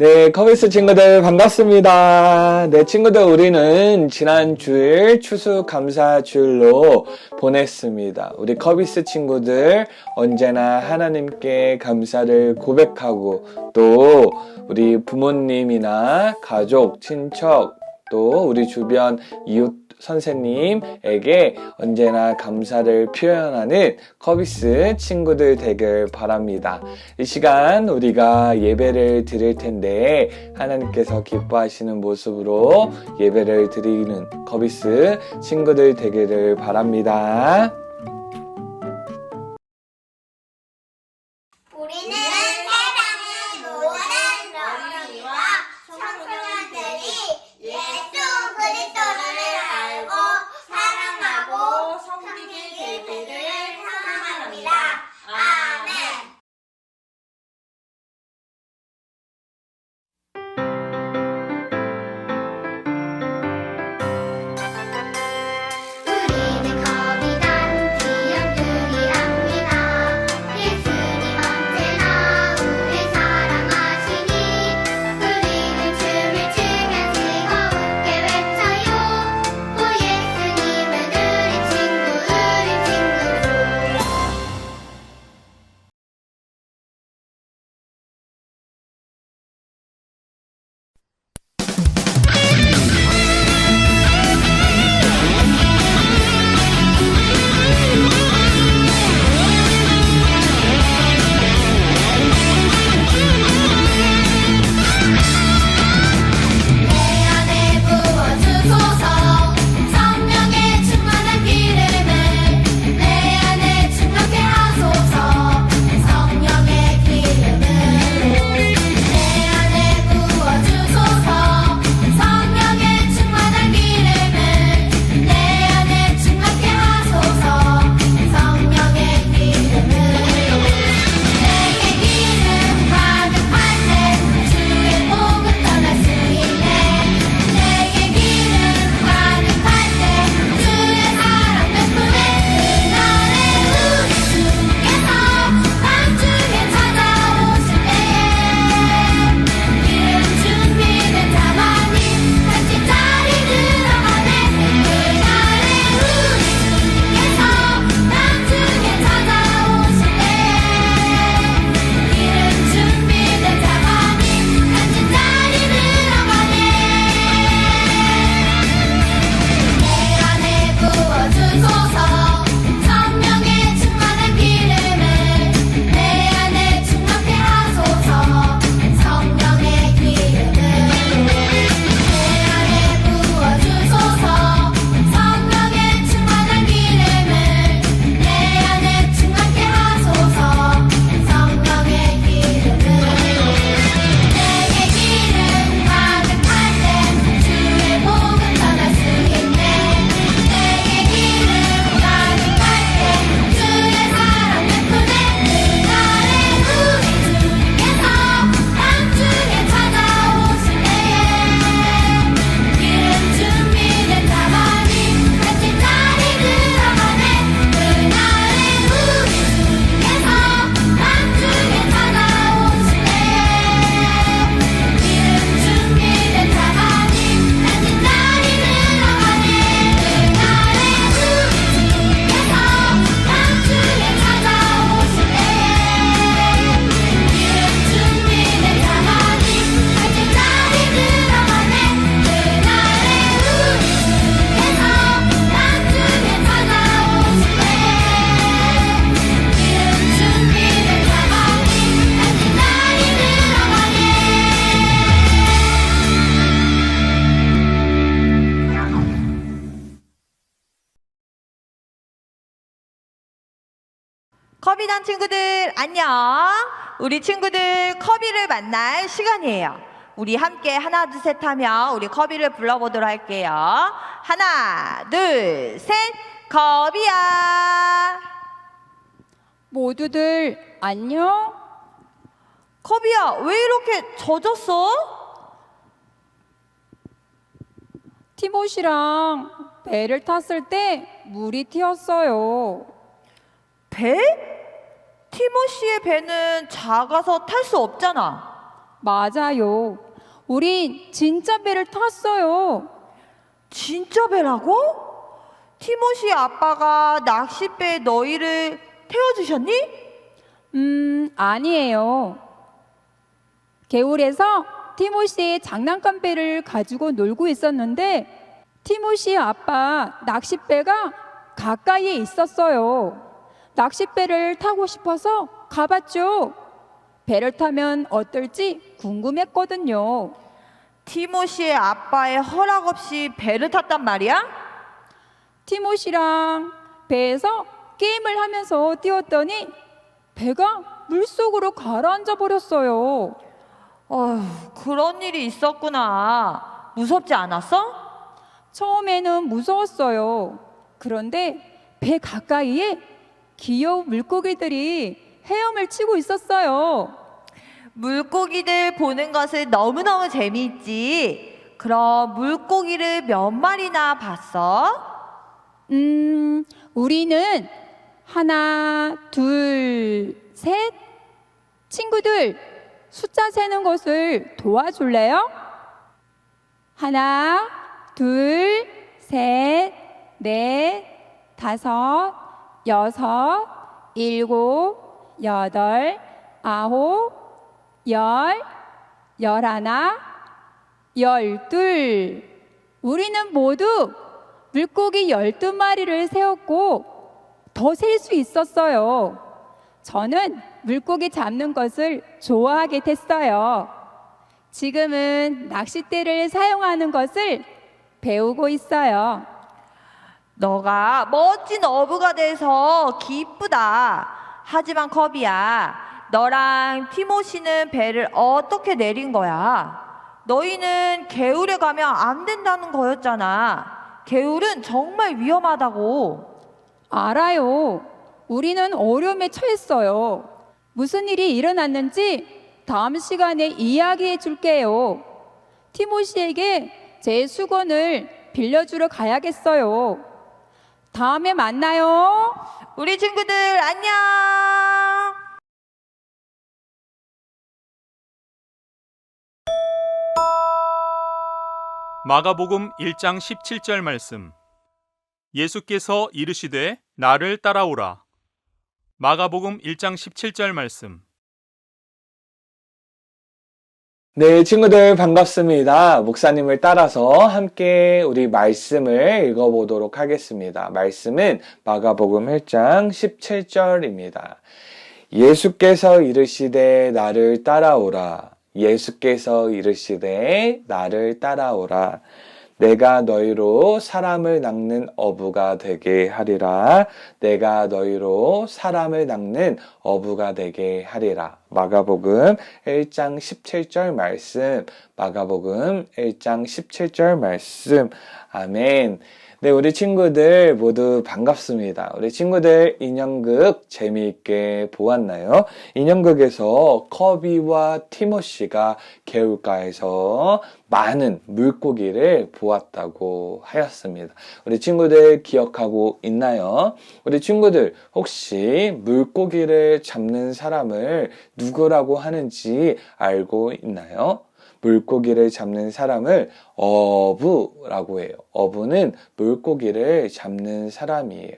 네, 커비스 친구들 반갑습니다. 네, 친구들 우리는 지난 주일 추수감사 주일로 보냈습니다. 우리 커비스 친구들 언제나 하나님께 감사를 고백하고 또 우리 부모님이나 가족, 친척, 또 우리 주변 이웃 선생님에게 언제나 감사를 표현하는 커비스 친구들 되길 바랍니다. 이 시간 우리가 예배를 드릴 텐데 하나님께서 기뻐하시는 모습으로 예배를 드리는 커비스 친구들 되기를 바랍니다. 커비단 친구들 안녕. 우리 친구들 커비를 만날 시간이에요. 우리 함께 하나 둘 셋 하며 우리 커비를 불러보도록 할게요. 하나 둘 셋 커비야. 모두들 안녕. 커비야 왜 이렇게 젖었어? 티모시랑 배를 탔을 때 물이 튀었어요. 배? 티모시의 배는 작아서 탈 수 없잖아. 맞아요. 우린 진짜 배를 탔어요. 진짜 배라고? 티모시 아빠가 낚싯배에 너희를 태워주셨니? 음, 아니에요. 개울에서 티모시의 장난감 배를 가지고 놀고 있었는데 티모시 아빠 낚싯배가 가까이에 있었어요. 낚싯배를 타고 싶어서 가봤죠. 배를 타면 어떨지 궁금했거든요. 티모시의 아빠의 허락 없이 배를 탔단 말이야? 티모시랑 배에서 게임을 하면서 뛰었더니 배가 물속으로 가라앉아 버렸어요. 어휴, 그런 일이 있었구나. 무섭지 않았어? 처음에는 무서웠어요. 그런데 배 가까이에 귀여운 물고기들이 헤엄을 치고 있었어요. 물고기들 보는 것을 너무너무 재미있지. 그럼 물고기를 몇 마리나 봤어? 음, 우리는 하나, 둘, 셋. 친구들, 숫자 세는 것을 도와줄래요? 하나, 둘, 셋, 넷, 다섯, 여섯, 일곱, 여덟, 아홉, 열, 열하나, 열둘. 우리는 모두 물고기 열두 마리를 세웠고 더 셀 수 있었어요. 저는 물고기 잡는 것을 좋아하게 됐어요. 지금은 낚싯대를 사용하는 것을 배우고 있어요. 너가 멋진 어부가 돼서 기쁘다. 하지만 커비야, 너랑 티모시는 배를 어떻게 내린 거야? 너희는 개울에 가면 안 된다는 거였잖아. 개울은 정말 위험하다고. 알아요. 우리는 어려움에 처했어요. 무슨 일이 일어났는지 다음 시간에 이야기해 줄게요. 티모시에게 제 수건을 빌려주러 가야겠어요. 다음에 만나요. 우리 친구들 안녕. 마가복음 1장 17절 말씀. 예수께서 이르시되 나를 따라오라. 마가복음 1장 17절 말씀. 네, 친구들 반갑습니다. 목사님을 따라서 함께 우리 말씀을 읽어보도록 하겠습니다. 말씀은 마가복음 1장 17절입니다. 예수께서 이르시되 나를 따라오라. 예수께서 이르시되 나를 따라오라. 내가 너희로 사람을 낚는 어부가 되게 하리라. 내가 너희로 사람을 낚는 어부가 되게 하리라. 마가복음 1장 17절 말씀. 마가복음 1장 17절 말씀. 아멘. 네, 우리 친구들 모두 반갑습니다. 우리 친구들 인형극 재미있게 보았나요? 인형극에서 커비와 티모시가 개울가에서 많은 물고기를 보았다고 하였습니다. 우리 친구들 기억하고 있나요? 우리 친구들 혹시 물고기를 잡는 사람을 누구라고 하는지 알고 있나요? 물고기를 잡는 사람을 어부라고 해요. 어부는 물고기를 잡는 사람이에요.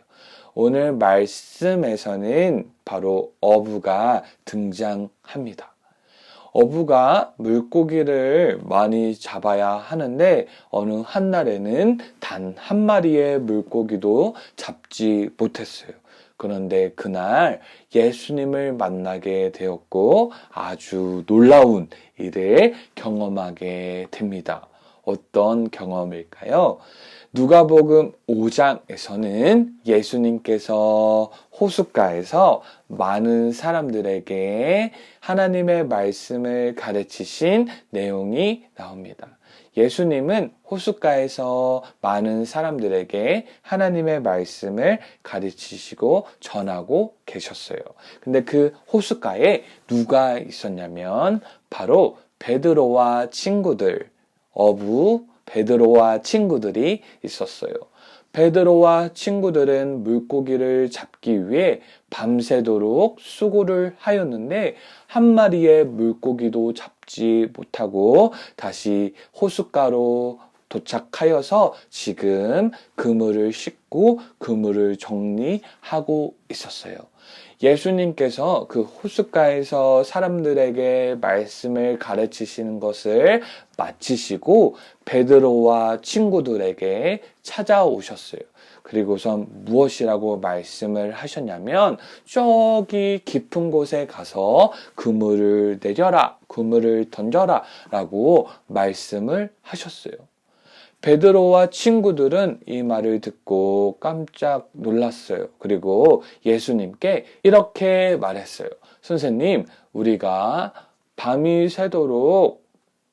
오늘 말씀에서는 바로 어부가 등장합니다. 어부가 물고기를 많이 잡아야 하는데 어느 한날에는 단 한 마리의 물고기도 잡지 못했어요. 그런데 그날 예수님을 만나게 되었고 아주 놀라운 일을 경험하게 됩니다. 어떤 경험일까요? 누가복음 5장에서는 예수님께서 호숫가에서 많은 사람들에게 하나님의 말씀을 가르치신 내용이 나옵니다. 예수님은 호숫가에서 많은 사람들에게 하나님의 말씀을 가르치시고 전하고 계셨어요. 근데 그 호숫가에 누가 있었냐면 바로 베드로와 친구들, 어부 베드로와 친구들이 있었어요. 베드로와 친구들은 물고기를 잡기 위해 밤새도록 수고를 하였는데 한 마리의 물고기도 잡지 못하고 다시 호숫가로 도착하여서 지금 그물을 씻고 그물을 정리하고 있었어요. 예수님께서 그 호숫가에서 사람들에게 말씀을 가르치시는 것을 마치시고 베드로와 친구들에게 찾아오셨어요. 그리고선 무엇이라고 말씀을 하셨냐면 저기 깊은 곳에 가서 그물을 내려라, 그물을 던져라 라고 말씀을 하셨어요. 베드로와 친구들은 이 말을 듣고 깜짝 놀랐어요. 그리고 예수님께 이렇게 말했어요. 선생님, 우리가 밤이 새도록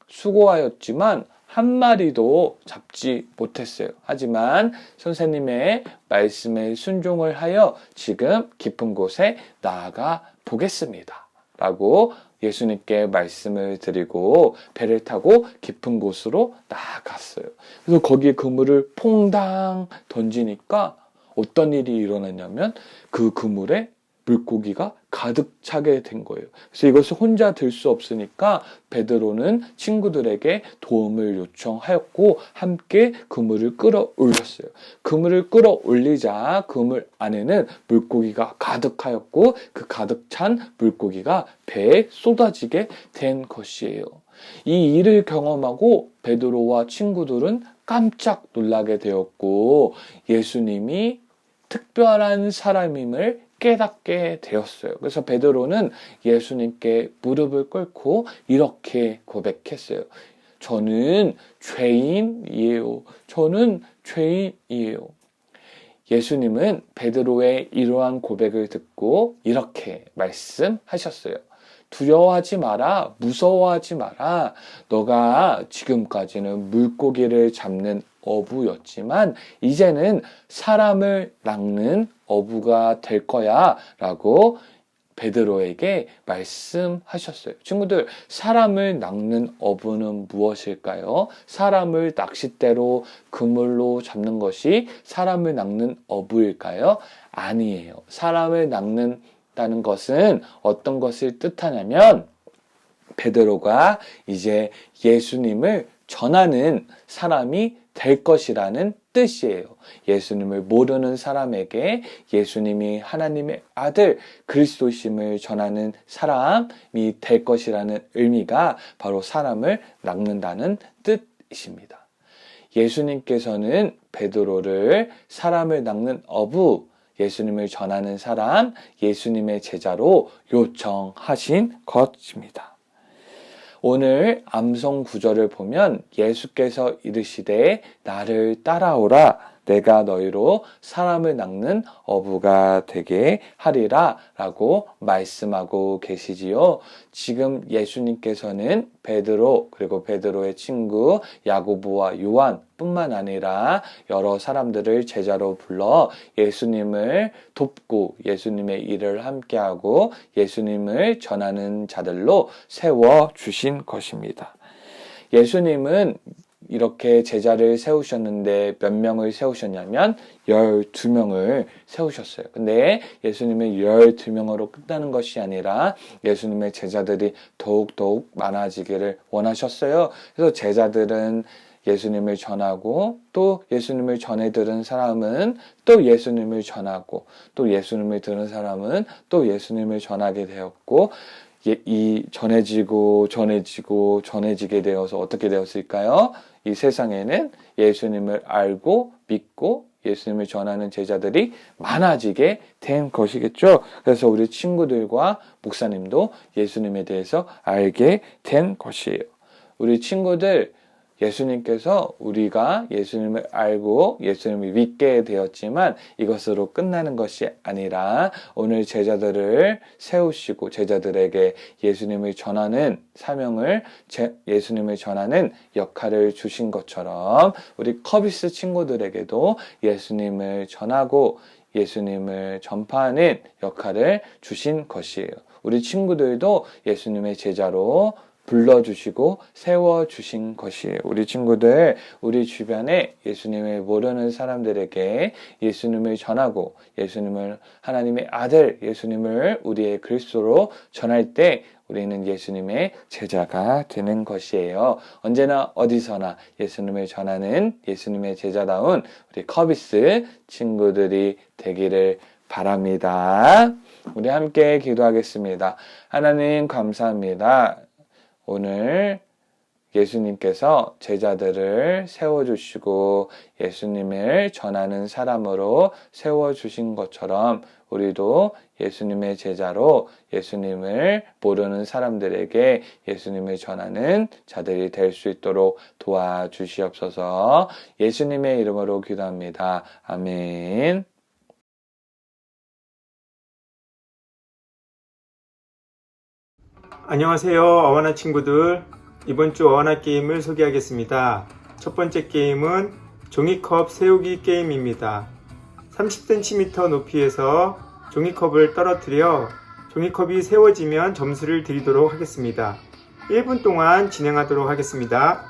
수고하였지만 한 마리도 잡지 못했어요. 하지만 선생님의 말씀에 순종을 하여 지금 깊은 곳에 나아가 보겠습니다. 라고 예수님께 말씀을 드리고 배를 타고 깊은 곳으로 나아갔어요. 그래서 거기에 그물을 퐁당 던지니까 어떤 일이 일어났냐면 그 그물에 물고기가 가득 차게 된 거예요. 그래서 이것을 혼자 들 수 없으니까 베드로는 친구들에게 도움을 요청하였고 함께 그물을 끌어올렸어요. 그물을 끌어올리자 그물 안에는 물고기가 가득하였고 그 가득 찬 물고기가 배에 쏟아지게 된 것이에요. 이 일을 경험하고 베드로와 친구들은 깜짝 놀라게 되었고 예수님이 특별한 사람임을 깨닫게 되었어요. 그래서 베드로는 예수님께 무릎을 꿇고 이렇게 고백했어요. 저는 죄인이에요. 저는 죄인이에요. 예수님은 베드로의 이러한 고백을 듣고 이렇게 말씀하셨어요. 두려워하지 마라, 무서워하지 마라. 너가 지금까지는 물고기를 잡는 어부였지만 이제는 사람을 낚는 어부가 될 거야. 라고 베드로에게 말씀하셨어요. 친구들, 사람을 낚는 어부는 무엇일까요? 사람을 낚싯대로 그물로 잡는 것이 사람을 낚는 어부일까요? 아니에요. 사람을 낚는다는 것은 어떤 것을 뜻하냐면 베드로가 이제 예수님을 전하는 사람이 될 것이라는 뜻이에요. 예수님을 모르는 사람에게 예수님이 하나님의 아들 그리스도심을 전하는 사람이 될 것이라는 의미가 바로 사람을 낚는다는 뜻이십니다. 예수님께서는 베드로를 사람을 낚는 어부, 예수님을 전하는 사람, 예수님의 제자로 요청하신 것입니다. 오늘 암송 구절을 보면 예수께서 이르시되 나를 따라오라 내가 너희로 사람을 낚는 어부가 되게 하리라 라고 말씀하고 계시지요. 지금 예수님께서는 베드로 그리고 베드로의 친구 야고보와 요한 뿐만 아니라 여러 사람들을 제자로 불러 예수님을 돕고 예수님의 일을 함께하고 예수님을 전하는 자들로 세워 주신 것입니다. 예수님은 이렇게 제자를 세우셨는데 몇 명을 세우셨냐면 12명을 세우셨어요. 근데 예수님은 12명으로 끝나는 것이 아니라 예수님의 제자들이 더욱더욱 많아지기를 원하셨어요. 그래서 제자들은 예수님을 전하고 또 예수님을 전해 들은 사람은 또 예수님을 전하고 또 예수님을 들은 사람은 또 예수님을 전하게 되었고 예- 이 전해지고 전해지고 전해지게 되어서 어떻게 되었을까요? 이 세상에는 예수님을 알고 믿고 예수님을 전하는 제자들이 많아지게 된 것이겠죠. 그래서 우리 친구들과 목사님도 예수님에 대해서 알게 된 것이에요. 우리 친구들 예수님께서 우리가 예수님을 알고 예수님을 믿게 되었지만 이것으로 끝나는 것이 아니라 오늘 제자들을 세우시고 제자들에게 예수님을 전하는 사명을 제- 예수님을 전하는 역할을 주신 것처럼 우리 커비스 친구들에게도 예수님을 전하고 예수님을 전파하는 역할을 주신 것이에요. 우리 친구들도 예수님의 제자로 불러주시고 세워주신 것이에요. 우리 친구들, 우리 주변에 예수님을 모르는 사람들에게 예수님을 전하고 예수님을 하나님의 아들 예수님을 우리의 그리스도로 전할 때 우리는 예수님의 제자가 되는 것이에요. 언제나 어디서나 예수님을 전하는 예수님의 제자다운 우리 커비스 친구들이 되기를 바랍니다. 우리 함께 기도하겠습니다. 하나님 감사합니다. 오늘 예수님께서 제자들을 세워주시고 예수님을 전하는 사람으로 세워주신 것처럼 우리도 예수님의 제자로 예수님을 모르는 사람들에게 예수님을 전하는 자들이 될 수 있도록 도와주시옵소서 예수님의 이름으로 기도합니다. 아멘. 안녕하세요. 어원화 친구들. 이번 주 어원화 게임을 소개하겠습니다. 첫 번째 게임은 종이컵 세우기 게임입니다. 30cm 높이에서 종이컵을 떨어뜨려 종이컵이 세워지면 점수를 드리도록 하겠습니다. 1분 동안 진행하도록 하겠습니다.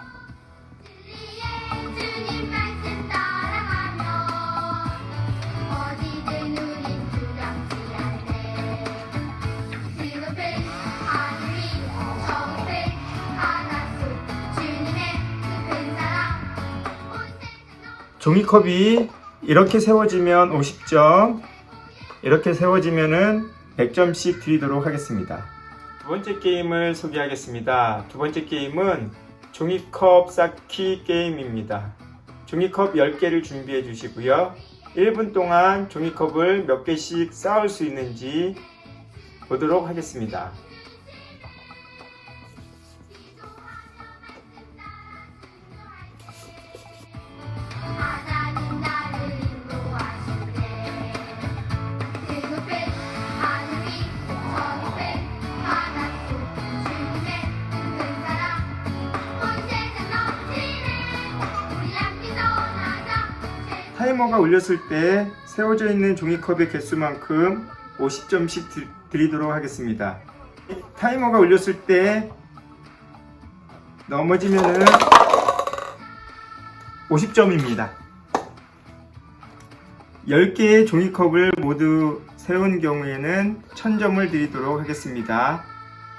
종이컵이 이렇게 세워지면 50점, 이렇게 세워지면은 100점씩 드리도록 하겠습니다. 두 번째 게임을 소개하겠습니다. 두 번째 게임은 종이컵 쌓기 게임입니다. 종이컵 10개를 준비해 주시고요. 1분 동안 종이컵을 몇 개씩 쌓을 수 있는지 보도록 하겠습니다. 타이머가 울렸을 때 세워져 있는 종이컵의 개수만큼 50점씩 드, 드리도록 하겠습니다. 타이머가 울렸을 때 넘어지면은 50점입니다. 10개의 종이컵을 모두 세운 경우에는 1000점을 드리도록 하겠습니다.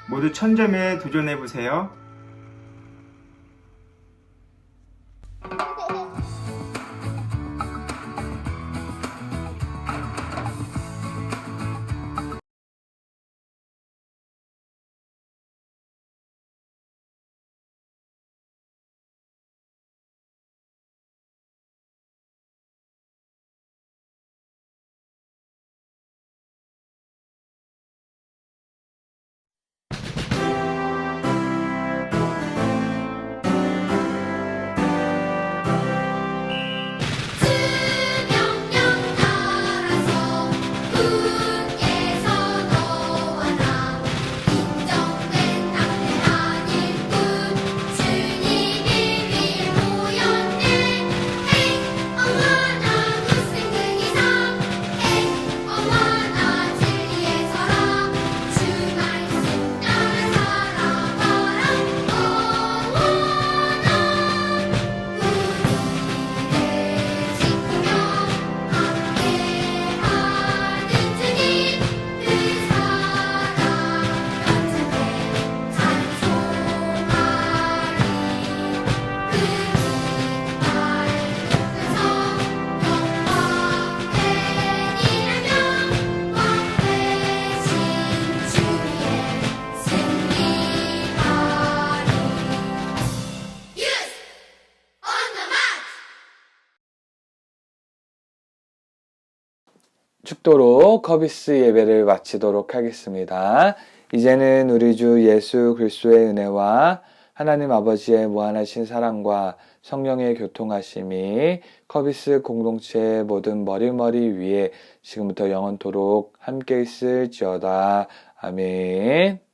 모두 1000점에 도전해 보세요. 축도로 커비스 예배를 마치도록 하겠습니다. 이제는 우리 주 예수 그리스도의 은혜와 하나님 아버지의 무한하신 사랑과 성령의 교통하심이 커비스 공동체의 모든 머리머리 위에 지금부터 영원토록 함께 있을지어다. 아멘.